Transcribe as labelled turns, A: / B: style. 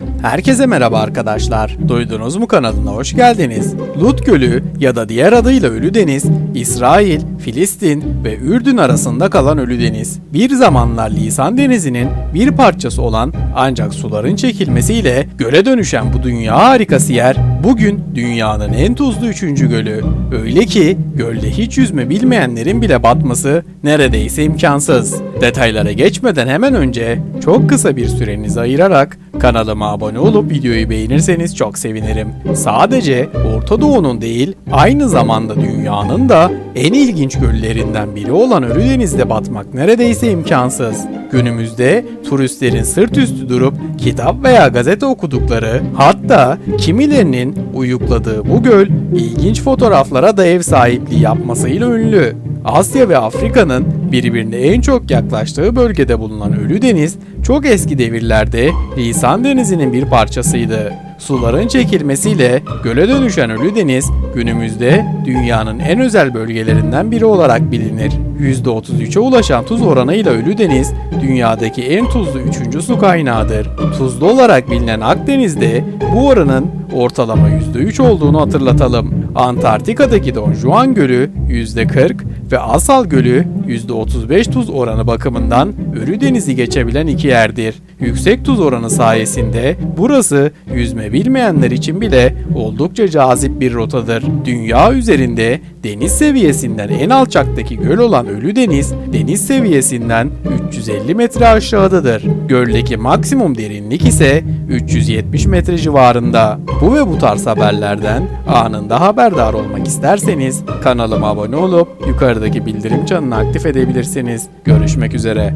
A: Mm-hmm. Herkese merhaba arkadaşlar. Duydunuz mu kanalına hoş geldiniz. Lut Gölü ya da diğer adıyla Ölü Deniz, İsrail, Filistin ve Ürdün arasında kalan Ölü Deniz. Bir zamanlar Lisan Denizi'nin bir parçası olan ancak suların çekilmesiyle göle dönüşen bu dünya harikası yer bugün dünyanın en tuzlu üçüncü gölü. Öyle ki gölde hiç yüzme bilmeyenlerin bile batması neredeyse imkansız. Detaylara geçmeden hemen önce çok kısa bir sürenizi ayırarak kanalıma abone olup videoyu beğenirseniz çok sevinirim. Sadece Orta Doğu'nun değil, aynı zamanda dünyanın da en ilginç göllerinden biri olan Ölüdeniz'de batmak neredeyse imkansız. Günümüzde turistlerin sırt üstü durup kitap veya gazete okudukları, hatta kimilerinin uyukladığı bu göl ilginç fotoğraflara da ev sahipliği yapmasıyla ünlü. Asya ve Afrika'nın birbirine en çok yaklaştığı bölgede bulunan Ölü Deniz, çok eski devirlerde Lisan Denizi'nin bir parçasıydı. Suların çekilmesiyle göle dönüşen Ölü Deniz, günümüzde dünyanın en özel bölgelerinden biri olarak bilinir. %33'e ulaşan tuz oranıyla Ölü Deniz, dünyadaki en tuzlu üçüncü su kaynağıdır. Tuzlu olarak bilinen Akdeniz'de bu oranın ortalama %3 olduğunu hatırlatalım. Antarktika'daki Don Juan Gölü %40 ve Asal Gölü %35 tuz oranı bakımından Ölü Deniz'i geçebilen iki yerdir. Yüksek tuz oranı sayesinde burası yüzme bilmeyenler için bile oldukça cazip bir rotadır. Dünya üzerinde deniz seviyesinden en alçaktaki göl olan Ölü Deniz, deniz seviyesinden 350 metre aşağıdadır. Göldeki maksimum derinlik ise 370 metre civarında. Bu ve bu tarz haberlerden anında haberdar olmak isterseniz kanalıma abone olup yukarıdaki bildirim çanını aktif edebilirsiniz. Görüşmek üzere.